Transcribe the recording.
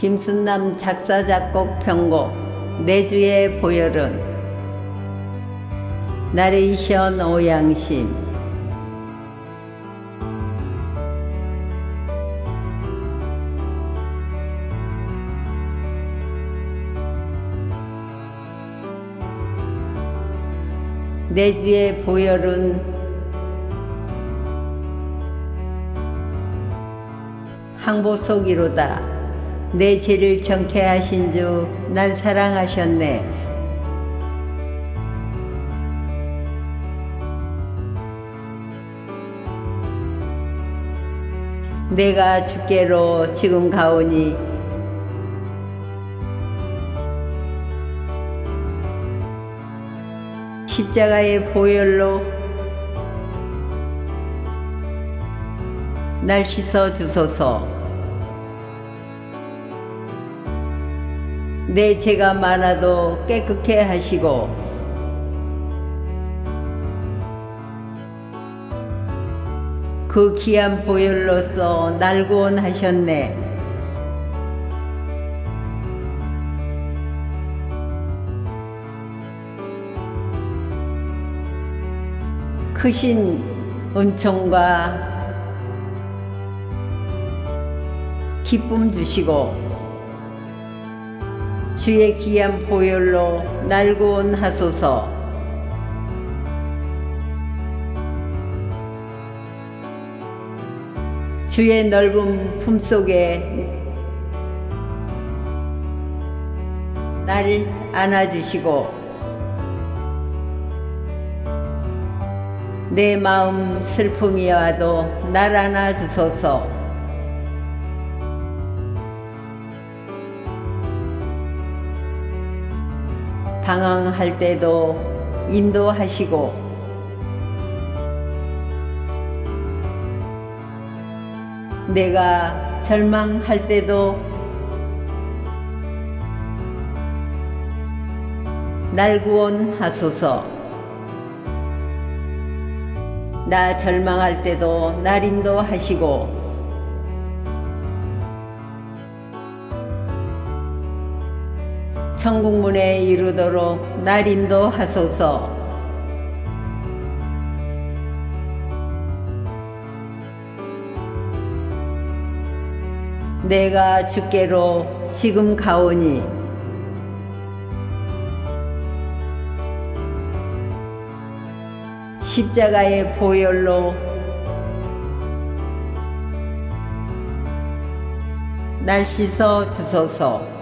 김순남 작사 작곡 편곡 내주의 보혈은 나레이션 오양심. 내주의 보혈은 항보 속이로다 내 죄를 정케 하신 주 날 사랑하셨네 내가 주께로 지금 가오니 십자가의 보혈로 날 씻어 주소서. 내 죄가 많아도 깨끗게 하시고 그 귀한 보혈로서 날 구원하셨네. 크신 은총과 기쁨 주시고 주의 귀한 보혈로 날 구원하소서. 주의 넓은 품속에 나를 안아주시고 내 마음 슬픔이 와도 날 안아주소서 방황할 때도 인도하시고 내가 절망할 때도 날 구원하소서. 나 절망할 때도 날 인도하시고 천국문에 이르도록 날 인도하소서. 내가 주께로 지금 가오니 십자가의 보혈로 날 씻어 주소서.